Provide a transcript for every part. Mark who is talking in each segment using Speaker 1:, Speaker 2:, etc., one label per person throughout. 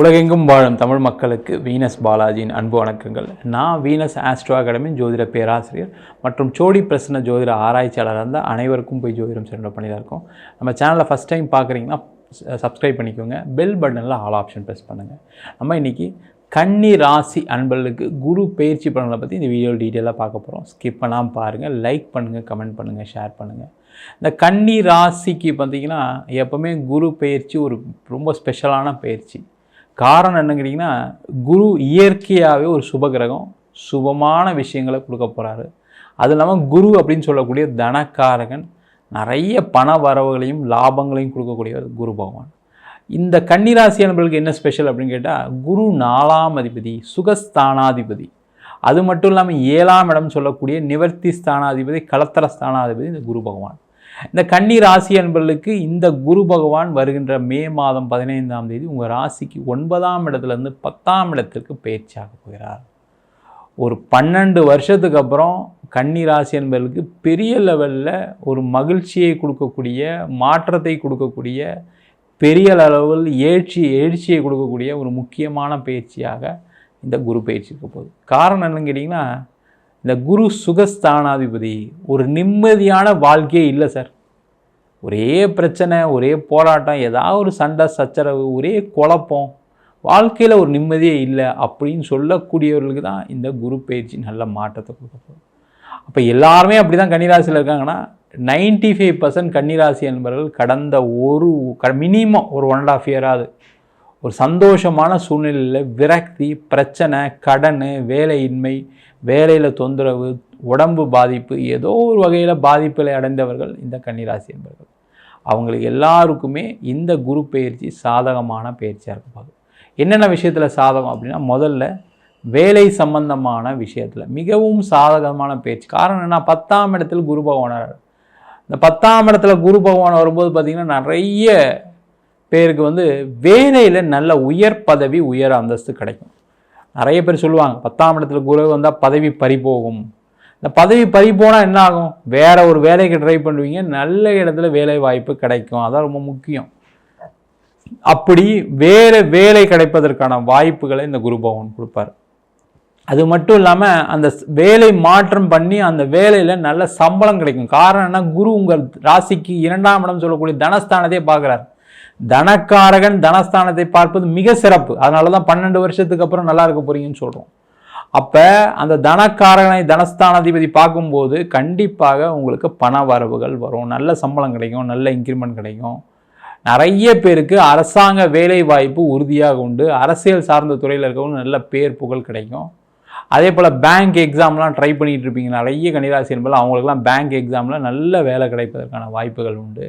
Speaker 1: உலகெங்கும் வாழும் தமிழ் மக்களுக்கு வீனஸ் பாலாஜியின் அன்பு வணக்கங்கள். நான் வீனஸ் ஆஸ்ட்ரோ அகாடமி ஜோதிட பேராசிரியர் மற்றும் சோடி பிரசன்ன ஜோதிட ஆராய்ச்சியாளராக இருந்த அனைவருக்கும் போய் ஜோதிடம் சென்ற பண்ணிதான் இருக்கோம். நம்ம சேனலை ஃபஸ்ட் டைம் பார்க்குறீங்கன்னா சப்ஸ்கிரைப் பண்ணிக்கோங்க. பெல் பட்டனில் ஆல் ஆப்ஷன் ப்ரெஸ் பண்ணுங்கள் நம்ம இன்றைக்கி கன்னி ராசி அன்பர்களுக்கு குரு பயிற்சி பலன்களை பற்றி இந்த வீடியோ டீட்டெயிலாக பார்க்க போகிறோம் ஸ்கிப் பண்ணாமல் பாருங்கள் லைக் பண்ணுங்கள் கமெண்ட் பண்ணுங்கள் ஷேர் பண்ணுங்கள் இந்த கன்னி ராசிக்கு பார்த்தீங்கன்னா எப்போவுமே குரு பயிற்சி ஒரு ரொம்ப ஸ்பெஷலான பயிற்சி. காரணம் என்னன்னு கேட்டிங்கன்னா குரு இயற்கையாகவே ஒரு சுபகிரகம் சுபமான விஷயங்களை கொடுக்க போகிறாரு அது இல்லாமல் குரு அப்படின்னு சொல்லக்கூடிய தனக்காரகன் நிறைய பண வரவுகளையும் லாபங்களையும் கொடுக்கக்கூடியவர் குரு பகவான். இந்த கன்னிராசி அன்பர்களுக்கு என்ன ஸ்பெஷல் அப்படின்னு கேட்டால் குரு நாலாம் அதிபதி சுகஸ்தானாதிபதி. அது மட்டும் இல்லாமல் ஏழாம் இடம் சொல்லக்கூடிய நிவர்த்தி ஸ்தானாதிபதி கலத்தர ஸ்தானாதிபதி இந்த குரு பகவான். இந்த கன்னி ராசி அன்பர்களுக்கு இந்த குரு பகவான் வருகின்ற மே மாதம் பதினைந்தாம் தேதி உங்கள் ராசிக்கு ஒன்பதாம் இடத்துலேருந்து பத்தாம் இடத்திற்கு பயிற்சியாக போகிறார். ஒரு பன்னெண்டு வருஷத்துக்கு அப்புறம் கன்னி ராசி என்பவர்களுக்கு பெரிய லெவலில் ஒரு மகிழ்ச்சியை கொடுக்கக்கூடிய மாற்றத்தை கொடுக்கக்கூடிய பெரிய அளவில் ஏழ்ச்சி எழுச்சியை கொடுக்கக்கூடிய ஒரு முக்கியமான பயிற்சியாக இந்த குரு பயிற்சி இருக்க போகுது. காரணம் என்னன்னு கேட்டிங்கன்னா இந்த குரு சுகஸ்தானாதிபதி ஒரு நிம்மதியான வாழ்க்கையே இல்லை சார். ஒரே பிரச்சனை ஒரே போராட்டம் ஏதாவது ஒரு சண்டை சச்சரவு ஒரே குழப்பம். வாழ்க்கையில் ஒரு நிம்மதியே இல்லை அப்படின்னு சொல்லக்கூடியவர்களுக்கு தான் இந்த குரு பயிற்சி நல்ல மாற்றத்தை கொடுக்க போகுது. அப்போ எல்லாருமே அப்படி தான் கன்னிராசியில் இருக்காங்கன்னா நைன்டி ஃபைவ் பர்சன்ட் கன்னிராசி என்பவர்கள் கடந்த ஒரு க மினிமம் ஒரு ஒன் அண்ட் ஆஃப் இயராது ஒரு சந்தோஷமான சூழ்நிலையில் விரக்தி பிரச்சனை கடன் வேலையின்மை வேலையில் தொந்தரவு உடம்பு பாதிப்பு ஏதோ ஒரு வகையில் பாதிப்புகளை அடைந்தவர்கள் இந்த கன்னிராசி என்பவர்கள் அவங்களுக்கு எல்லாருக்குமே இந்த குரு பயிற்சி சாதகமான பயிற்சியாக இருக்கும் என்னென்ன விஷயத்தில் சாதகம் அப்படின்னா முதல்ல வேலை சம்பந்தமான விஷயத்தில் மிகவும் சாதகமான பயிற்சி. காரணம் என்ன பத்தாம் இடத்தில் குரு பகவானார் இந்த பத்தாம் இடத்துல குரு பகவான் வரும்போது பார்த்திங்கன்னா நிறைய பேருக்கு வந்து வேலையில் நல்ல உயர் பதவி உயர் அந்தஸ்து கிடைக்கும். நிறைய பேர் சொல்லுவாங்க பத்தாம் இடத்துல குரு வந்தால் பதவி பறி போகும். இந்த பதவி பறி போனால் என்ன ஆகும்? வேறு ஒரு வேலைக்கு ட்ரை பண்ணுவீங்க நல்ல இடத்துல வேலை வாய்ப்பு கிடைக்கும். அதான் ரொம்ப முக்கியம். அப்படி வேறு வேலை கிடைப்பதற்கான வாய்ப்புகளை இந்த குரு பகவான் கொடுப்பார். அது மட்டும் இல்லாமல் அந்த ஸ்- வேலை மாற்றம் பண்ணி அந்த வேலையில் நல்ல சம்பளம் கிடைக்கும். காரணம் என்ன? குரு உங்கள் ராசிக்கு இரண்டாம் இடம் சொல்லக்கூடிய தனஸ்தானத்தை பார்க்குறாரு. தனக்காரகன் தனஸ்தானத்தை பார்ப்பது மிக சிறப்பு. அதனால தான் பன்னெண்டு வருஷத்துக்கு அப்புறம் நல்லா இருக்க போறீங்கன்னு சொல்கிறோம் அப்போ அந்த தனக்காரகனை தனஸ்தானாதிபதி பார்க்கும்போது கண்டிப்பாக உங்களுக்கு பண வரவுகள் வரும். நல்ல சம்பளம் கிடைக்கும் நல்ல இன்க்ரிமெண்ட் கிடைக்கும். நிறைய பேருக்கு அரசாங்க வேலை வாய்ப்பு உறுதியாக உண்டு. அரசியல் சார்ந்த துறையில் இருக்கவங்க நல்ல பேர் புகழ் கிடைக்கும். அதே போல் பேங்க் எக்ஸாம்லாம் ட்ரை பண்ணிகிட்டு இருப்பீங்க. நிறைய கணிராசி என்பது அவங்களுக்குலாம் பேங்க் எக்ஸாமில் நல்ல வேலை கிடைப்பதற்கான வாய்ப்புகள் உண்டு.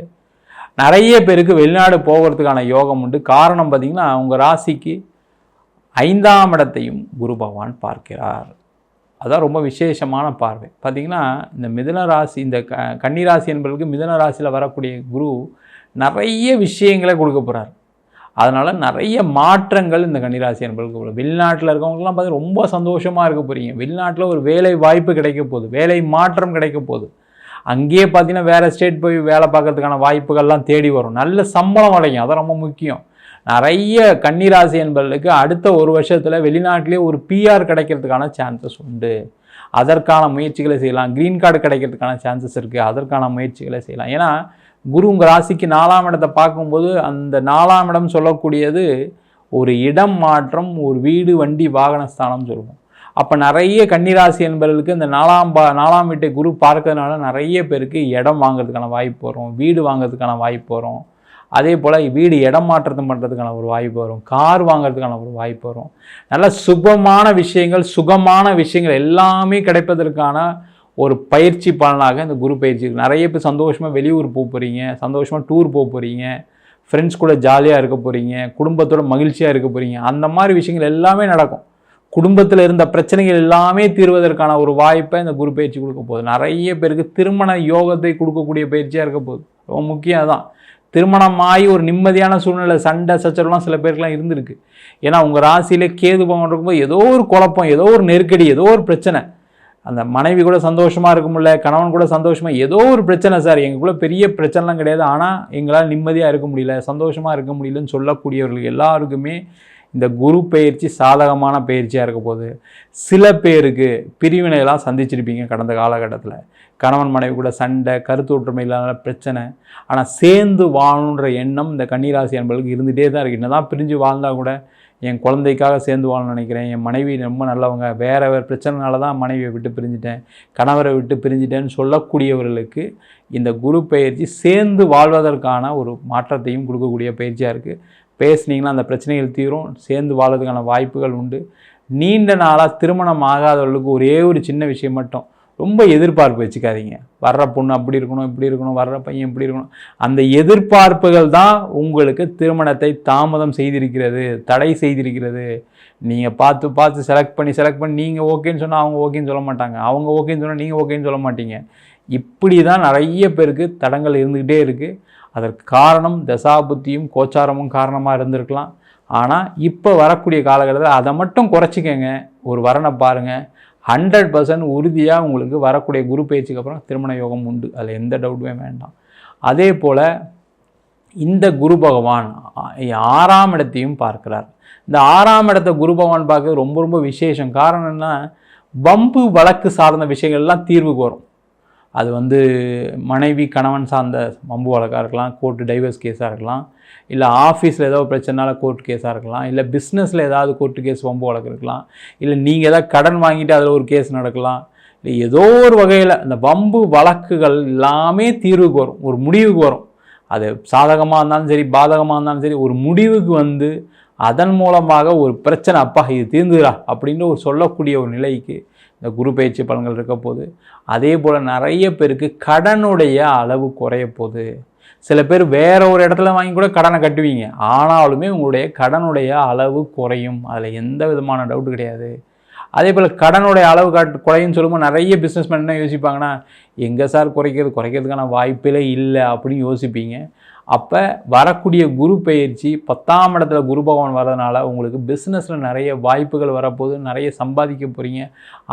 Speaker 1: நிறைய பேருக்கு வெளிநாடு போகிறதுக்கான யோகம் உண்டு. காரணம் பார்த்திங்கன்னா அவங்க ராசிக்கு ஐந்தாம் இடத்தையும் குரு பகவான் பார்க்கிறார். அதான் ரொம்ப விசேஷமான பார்வை. பார்த்தீங்கன்னா இந்த மிதன ராசி இந்த க கன்னிராசி என்பதற்கு மிதன ராசியில் வரக்கூடிய குரு நிறைய விஷயங்களை கொடுக்க போகிறார் அதனால் நிறைய மாற்றங்கள் இந்த கன்னிராசி என்பதற்கு வெளிநாட்டில் இருக்கவங்களுக்குலாம் பார்த்து ரொம்ப சந்தோஷமாக இருக்க போகிறீங்க வெளிநாட்டில் ஒரு வேலை வாய்ப்பு கிடைக்க போகுது. வேலை மாற்றம் கிடைக்க போகுது. அங்கேயே பார்த்தீங்கன்னா வேறு ஸ்டேட் போய் வேலை பார்க்கறதுக்கான வாய்ப்புகள்லாம் தேடி வரும். நல்ல சம்பளம் அடையும். அது ரொம்ப முக்கியம். நிறைய கன்னிராசி என்பவர்களுக்கு அடுத்த ஒரு வருஷத்தில் வெளிநாட்டிலே ஒரு பிஆர் கிடைக்கிறதுக்கான சான்சஸ் உண்டு. அதற்கான முயற்சிகளை செய்யலாம். க்ரீன் கார்டு கிடைக்கிறதுக்கான சான்சஸ் இருக்குது அதற்கான முயற்சிகளை செய்யலாம். ஏன்னா குரு உங்கள் ராசிக்கு நாலாம் இடத்தை பார்க்கும்போது அந்த நாலாம் இடம் சொல்லக்கூடியது ஒரு இடம் மாற்றம் ஒரு வீடு வண்டி வாகன ஸ்தானம் சொல்லுவோம். அப்போ நிறைய கன்னிராசி என்பவர்களுக்கு இந்த நாலாம் பா நாலாம் வீட்டை குரு பார்க்கறதுனால நிறைய பேருக்கு இடம் வாங்குறதுக்கான வாய்ப்பு வரும். வீடு வாங்குறதுக்கான வாய்ப்பு வரும். அதே போல் வீடு இடம் மாற்றத்தை பண்ணுறதுக்கான ஒரு வாய்ப்பு வரும். கார் வாங்குறதுக்கான ஒரு வாய்ப்பு வரும். நல்ல சுபமான விஷயங்கள் சுகமான விஷயங்கள் எல்லாமே கிடைப்பதற்கான ஒரு பயிற்சி பலனாக இந்த குரு பயிற்சி நிறைய பேர் சந்தோஷமாக வெளியூர் போக போகிறீங்க சந்தோஷமாக டூர் போக போகிறீங்க ஃப்ரெண்ட்ஸ் கூட ஜாலியாக இருக்க போகிறீங்க குடும்பத்தோட மகிழ்ச்சியாக இருக்க போகிறீங்க அந்த மாதிரி விஷயங்கள் எல்லாமே நடக்கும். குடும்பத்தில் இருந்த பிரச்சனைகள் எல்லாமே தீர்வதற்கான ஒரு வாய்ப்பை இந்த குரு பயிற்சி கொடுக்க போகுது. நிறைய பேருக்கு திருமண யோகத்தை கொடுக்கக்கூடிய பயிற்சியாக இருக்க போகுது. ரொம்ப முக்கியம் அதான். திருமணமாகி ஒரு நிம்மதியான சூழ்நிலை சண்டை சச்சரவுலாம் சில பேருக்குலாம் இருந்திருக்கு. ஏன்னா உங்கள் ராசியிலே கேது பவன் இருக்கும்போது ஏதோ ஒரு குழப்பம் ஏதோ ஒரு நெருக்கடி ஏதோ ஒரு பிரச்சனை. அந்த மனைவி கூட சந்தோஷமாக இருக்க முடியல கணவன் கூட சந்தோஷமாக ஏதோ ஒரு பிரச்சனை சார். எங்களுக்குள்ள பெரிய பிரச்சனைலாம் கிடையாது. ஆனால் எங்களால் நிம்மதியாக இருக்க முடியல சந்தோஷமாக இருக்க முடியலன்னு சொல்லக்கூடியவர்கள் எல்லாருக்குமே இந்த குரு பயிற்சி சாதகமான பயிற்சியாக இருக்க போகுது. சில பேருக்கு பிரிவினையெல்லாம் சந்திச்சிருப்பீங்க கடந்த காலகட்டத்தில். கணவன் மனைவி கூட சண்டை கருத்து ஒற்றுமை இல்லாத பிரச்சனை. ஆனால் சேர்ந்து வாழணுன்ற எண்ணம் இந்த கன்னிராசி அன்பர்களுக்கு இருந்துகிட்டே தான் இருக்குது என்னதான் பிரிஞ்சு வாழ்ந்தால் கூட என் குழந்தைக்காக சேர்ந்து வாழணும்னு நினைக்கிறேன். என் மனைவி ரொம்ப நல்லவங்க. வேறு வேறு பிரச்சனைனால தான் மனைவியை விட்டு பிரிஞ்சிட்டேன். கணவரை விட்டு பிரிஞ்சிட்டேன்னு சொல்லக்கூடியவர்களுக்கு இந்த குரு பயிற்சி சேர்ந்து வாழ்வதற்கான ஒரு மாற்றத்தையும் கொடுக்கக்கூடிய பயிற்சியாக இருக்குது பேசுனீங்கன்னா அந்த பிரச்சனைகள் தீரும் சேர்ந்து வாழறதுக்கான வாய்ப்புகள் உண்டு. நீண்ட நாளாக திருமணம் ஆகாதவர்களுக்கு ஒரே ஒரு சின்ன விஷயம் மட்டும் ரொம்ப எதிர்பார்ப்பு வச்சுக்காதீங்க. வர்ற பொண்ணு அப்படி இருக்கணும் இப்படி இருக்கணும் வர்ற பையன் இப்படி இருக்கணும். அந்த எதிர்பார்ப்புகள் தான் உங்களுக்கு திருமணத்தை தாமதம் செய்திருக்கிறது தடை செய்திருக்கிறது. நீங்கள் பார்த்து பார்த்து செலக்ட் பண்ணி செலக்ட் பண்ணி நீங்கள் ஓகேன்னு சொன்னால் அவங்க ஓகேன்னு சொல்ல மாட்டாங்க. அவங்க ஓகேன்னு சொன்னால் நீங்கள் ஓகேன்னு சொல்ல மாட்டீங்க. இப்படி தான் நிறைய பேருக்கு தடங்கள் இருந்துக்கிட்டே இருக்குது அதற்கு காரணம் தசாபுத்தியும் கோச்சாரமும் காரணமாக இருந்திருக்கலாம். ஆனால் இப்போ வரக்கூடிய காலகட்டத்தில் அதை மட்டும் குறைச்சிக்கங்க. ஒரு வரனை பாருங்கள் ஹண்ட்ரட் பர்சன்ட் உறுதியாக உங்களுக்கு வரக்கூடிய குரு பயிற்சிக்கு அப்புறம் திருமண யோகம் உண்டு. அதில் எந்த டவுட்டுமே வேண்டாம். அதே போல் இந்த குரு பகவான் ஆறாம் இடத்தையும் பார்க்கிறார். இந்த ஆறாம் இடத்த குரு பகவான் பார்க்க ரொம்ப ரொம்ப விசேஷம். காரணம் என்ன? வம்பு வழக்கு சார்ந்த விஷயங்கள்லாம் தீர்வுக்கு வரும். அது வந்து மனைவி கணவன் சார்ந்த மம்பு வழக்காக இருக்கலாம் கோர்ட்டு டைவர்ஸ் கேஸாக இருக்கலாம் இல்லை ஆஃபீஸில் ஏதோ பிரச்சனைனால கோர்ட் கேஸாக இருக்கலாம் இல்லை பிஸ்னஸில் ஏதாவது கோர்ட்டு கேஸ் வம்பு வழக்கு இருக்கலாம் இல்லை நீங்கள் ஏதாவது கடன் வாங்கிட்டு அதில் ஒரு கேஸ் நடக்கலாம் இல்லை ஏதோ ஒரு வகையில் அந்த வம்பு வழக்குகள் எல்லாமே தீர்வுக்கு வரும் ஒரு முடிவுக்கு வரும். அது சாதகமாக இருந்தாலும் சரி பாதகமாக இருந்தாலும் சரி ஒரு முடிவுக்கு வந்து அதன் மூலமாக ஒரு பிரச்சனை அப்பா இது தீர்ந்துடா அப்படின்னு ஒரு சொல்லக்கூடிய ஒரு நிலைக்கு இந்த குரு பயிற்சி பலன்கள் இருக்க போது அதே போல் நிறைய பேருக்கு கடனுடைய அளவு குறைய போகுது சில பேர் வேற ஒரு இடத்துல வாங்கி கூட கடனை கட்டுவீங்க. ஆனாலுமே உங்களுடைய கடனுடைய அளவு குறையும். அதில் எந்த விதமான டவுட்டு கிடையாது. அதே போல் கடனுடைய அளவு காட்டு குறையும் சொல்லும்போது நிறைய பிஸ்னஸ் என்ன யோசிப்பாங்கன்னா எங்கே சார் குறைக்கிறது குறைக்கிறதுக்கான வாய்ப்பே இல்லை அப்படின்னு யோசிப்பீங்க. அப்போ வரக்கூடிய குரு பயிற்சி பத்தாம் இடத்துல குரு பகவான் வரதுனால உங்களுக்கு பிஸ்னஸில் நிறைய வாய்ப்புகள் வரப்போகுது நிறைய சம்பாதிக்க போகிறீங்க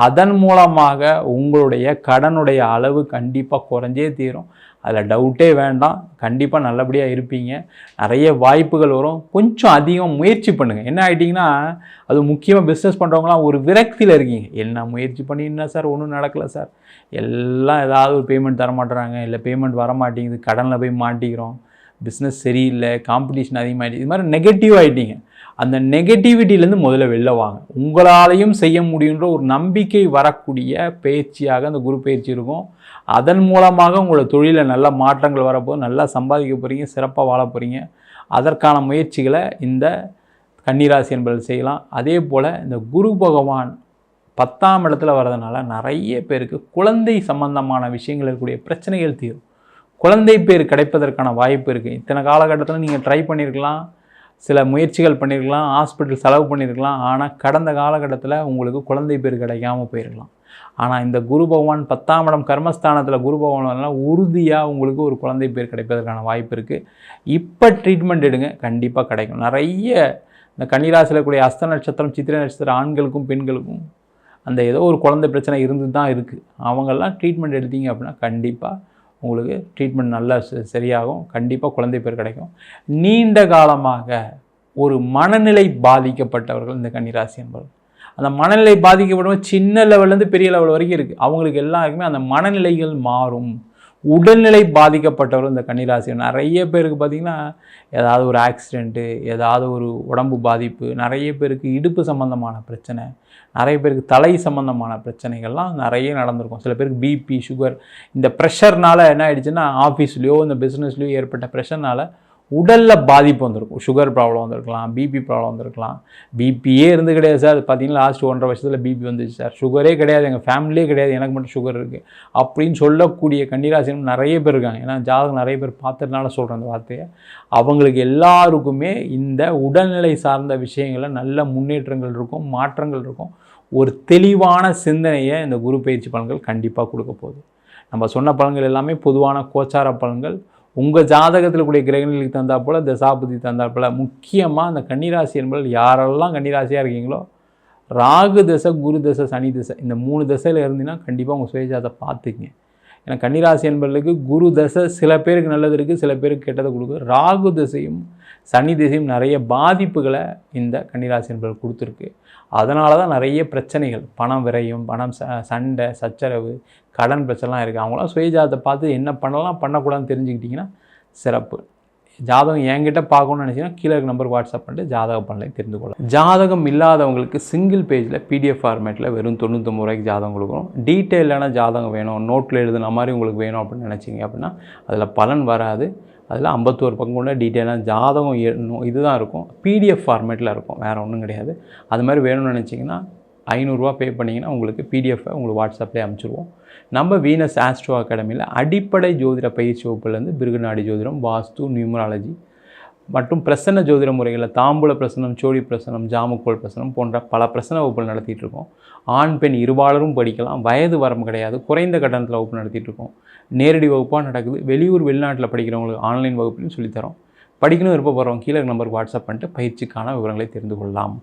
Speaker 1: அதன் மூலமாக உங்களுடைய கடனுடைய அளவு கண்டிப்பாக குறைஞ்சே தீரும். அதில் டவுட்டே வேண்டாம். கண்டிப்பாக நல்லபடியாக இருப்பீங்க. நிறைய வாய்ப்புகள் வரும். கொஞ்சம் அதிகம் முயற்சி பண்ணுங்கள் என்ன ஆகிட்டிங்கன்னா அது முக்கியமாக பிஸ்னஸ் பண்ணுறவங்களாம் ஒரு விரக்தியில் இருக்கீங்க. என்ன முயற்சி பண்ணி என்ன சார்? ஒன்றும் நடக்கலை சார். எல்லாம் ஏதாவது ஒரு பேமெண்ட் தர மாட்டுறாங்க இல்லை பேமெண்ட் வர மாட்டேங்குது கடனில் போய் மாட்டிக்கிறோம். பிஸ்னஸ் சரியில்லை காம்படிஷன் அதிகமாகிடுச்சு இது மாதிரி நெகட்டிவ் ஆகிட்டீங்க அந்த நெகட்டிவிட்டியிலேருந்து முதல்ல வெளில வாங்க. உங்களாலையும் செய்ய முடியுன்ற ஒரு நம்பிக்கை வரக்கூடிய பயிற்சியாக அந்த குரு பயிற்சி இருக்கும். அதன் மூலமாக உங்களோட தொழிலில் நல்ல மாற்றங்கள் வரப்போது நல்லா சம்பாதிக்க போகிறீங்க சிறப்பாக வாழ போகிறீங்க அதற்கான முயற்சிகளை இந்த கன்னிராசி என்பதில் செய்யலாம். அதே போல் இந்த குரு பகவான் பத்தாம் இடத்துல வர்றதுனால நிறைய பேருக்கு குழந்தை சம்பந்தமான விஷயங்கள் இருக்கக்கூடிய பிரச்சனைகள் தீரும். குழந்தை பேர் கிடைப்பதற்கான வாய்ப்பு இருக்குது இத்தனை காலகட்டத்தில் நீங்கள் ட்ரை பண்ணியிருக்கலாம் சில முயற்சிகள் பண்ணியிருக்கலாம் ஹாஸ்பிட்டல் செலவு பண்ணியிருக்கலாம் ஆனால் கடந்த காலகட்டத்தில் உங்களுக்கு குழந்தை பேர் கிடைக்காம போயிருக்கலாம். ஆனால் இந்த குரு பகவான் பத்தாம் இடம் கர்மஸ்தானத்தில் குரு பகவான் உறுதியாக உங்களுக்கு ஒரு குழந்தை பேர் கிடைப்பதற்கான வாய்ப்பு இருக்குது இப்போ ட்ரீட்மெண்ட் எடுங்க. கண்டிப்பாக கிடைக்கும். நிறைய இந்த கன்னிராசியில் கூடிய அஸ்த நட்சத்திரம் சித்திரை நட்சத்திரம் ஆண்களுக்கும் பெண்களுக்கும் அந்த ஏதோ ஒரு குழந்தை பிரச்சனை இருந்து தான் இருக்குது அவங்கெல்லாம் ட்ரீட்மெண்ட் எடுத்தீங்க அப்படின்னா கண்டிப்பாக உங்களுக்கு ட்ரீட்மெண்ட் நல்லா சரியாகும். கண்டிப்பாக குழந்தை பேர் கிடைக்கும். நீண்ட காலமாக ஒரு மனநிலை பாதிக்கப்பட்டவர்கள் இந்த கன்னிராசி என்பவர்கள். அந்த மனநிலை பாதிக்கப்படும் சின்ன லெவல்லேருந்து பெரிய லெவல் வரைக்கும் இருக்குது அவங்களுக்கு எல்லாருக்குமே அந்த மனநிலைகள் மாறும். உடல்நிலை பாதிக்கப்பட்டவர்கள் இந்த கன்னிராசி. நிறைய பேருக்கு பார்த்திங்கன்னா ஏதாவது ஒரு ஆக்சிடெண்ட்டு ஏதாவது ஒரு உடம்பு பாதிப்பு நிறைய பேருக்கு இடுப்பு சம்மந்தமான பிரச்சனை நிறைய பேருக்கு தலை சம்மந்தமான பிரச்சனைகள்லாம் நிறைய நடந்திருக்கும். சில பேருக்கு பிபி சுகர் இந்த ப்ரெஷர்னால் என்ன ஆயிடுச்சுன்னா ஆஃபீஸ்லேயோ இந்த பிஸ்னஸ்லேயோ ஏற்பட்ட ப்ரெஷர்னால் உடலில் பாதிப்பு வந்திருக்கும். சுகர் ப்ராப்ளம் வந்திருக்கலாம் பிபி ப்ராப்ளம் வந்திருக்கலாம். பிபியே இருந்து கிடையாது சார். பார்த்தீங்கன்னா லாஸ்ட் ஒன்றரை வருஷத்தில் பிபி வந்துச்சு சார். சுகரே கிடையாது. எங்கள் ஃபேமிலியே கிடையாது. எனக்கு மட்டும் சுகர் இருக்குது அப்படின்னு சொல்லக்கூடிய கன்னிராசினும் நிறைய பேர் இருக்காங்க. ஏன்னா ஜாதகம் நிறைய பேர் பார்த்துறதுனால சொல்கிறேன் அந்த வார்த்தையை. அவங்களுக்கு எல்லாருக்குமே இந்த உடல்நிலை சார்ந்த விஷயங்களில் நல்ல முன்னேற்றங்கள் இருக்கும் மாற்றங்கள் இருக்கும். ஒரு தெளிவான சிந்தனையை இந்த குரு பயிற்சி பலன்கள் கண்டிப்பாக கொடுக்க போகுது. நம்ம சொன்ன பலன்கள் எல்லாமே பொதுவான கோச்சார பலன்கள். உங்கள் ஜாதகத்தில் கூடிய கிரகங்களுக்கு தந்தா போல் தசாபதி தந்தா போல் முக்கியமாக அந்த கன்னிராசி என்பது யாரெல்லாம் கன்னிராசியாக இருக்கீங்களோ ராகு தசை குரு தசை சனி தசை இந்த மூணு தசையில் இருந்தீங்கன்னா கண்டிப்பாக உங்கள் சுயஜாதை பார்த்துக்குங்க. ஏன்னா கன்னிராசி என்பவர்களுக்கு குரு தசை சில பேருக்கு நல்லது இருக்குது சில பேருக்கு கெட்டதை கொடுக்குது. ராகு திசையும் சனி திசையும் நிறைய பாதிப்புகளை இந்த கன்னிராசி என்பவர்கள் கொடுத்துருக்கு. அதனால தான் நிறைய பிரச்சனைகள் பணம் விரையும் பணம் ச சண்டை சச்சரவு கடன் பிரச்சனைலாம் இருக்குது அவங்களாம் சுயஜாதத்தை பார்த்து என்ன பண்ணலாம் பண்ணக்கூடாதுன்னு தெரிஞ்சுக்கிட்டிங்கன்னா சிறப்பு. ஜாதகம் என்கிட்ட பார்க்கணும்னு நினச்சிங்கன்னா கீழே இருக்க நம்பருக்கு வாட்ஸ்அப் பண்ணிட்டு ஜாதக பண்ணலை தெரிந்து கொள்ளலாம் ஜாதகம் இல்லாதவங்களுக்கு சிங்கிள் பேஜில் பிடிஎஃப் ஃபார்மேட்டில் வெறும் தொண்ணூத்தொம்பது ரூபாய்க்கு ஜாதகம் கொடுக்குறோம் டீட்டெயிலான ஜாதகம் வேணும். நோட்டில் எழுதுன மாதிரி உங்களுக்கு வேணும் அப்படின்னு நினச்சிங்க அப்படின்னா அதில் பலன் வராது. அதில் ஐம்பத்தோரு பக்கம் கொண்ட டீட்டெயிலான ஜாதகம் எ- இதுதான் இருக்கும். பிடிஎஃப் ஃபார்மேட்டில் இருக்கும். வேறு ஒன்றும் கிடையாது. அது மாதிரி வேணும்னு நினச்சிங்கன்னா ஐநூறுரூவா பே பண்ணிங்கன்னா உங்களுக்கு பிடிஎஃப்பை உங்களுக்கு வாட்ஸ்அப்லேயே அனுப்பிச்சிடுவோம் நம்ம வீனஸ் ஆஸ்ட்ரோ அகாடமியில் அடிப்படை ஜோதிட பயிற்சி வகுப்புலேருந்து பிருகுநாடி ஜோதிடம் வாஸ்து நியூமராலஜி மற்றும் பிரசன்ன ஜோதிட முறைகளில் தாம்பூல பிரசனம் சோழி பிரசனம் ஜாமக்கோல் பிரசனம் போன்ற பல பிரசன வகுப்புகள் நடத்திட்டு இருக்கோம். ஆண் பெண் இருபாலரும் படிக்கலாம். வயது வரம்பு கிடையாது. குறைந்த கட்டணத்தில் வகுப்பு நடத்திட்டு இருக்கோம். நேரடி வகுப்பாக நடக்குது. வெளியூர் வெளிநாட்டில் படிக்கிறவங்களுக்கு ஆன்லைன் வகுப்புலையும் சொல்லித்தரோம். படிக்கணும் விருப்பப்படுறவங்க கீழே நம்பருக்கு வாட்ஸ்அப் பண்ணிட்டு பயிற்சிக்கான விவரங்களை தெரிந்து கொள்ளலாம்.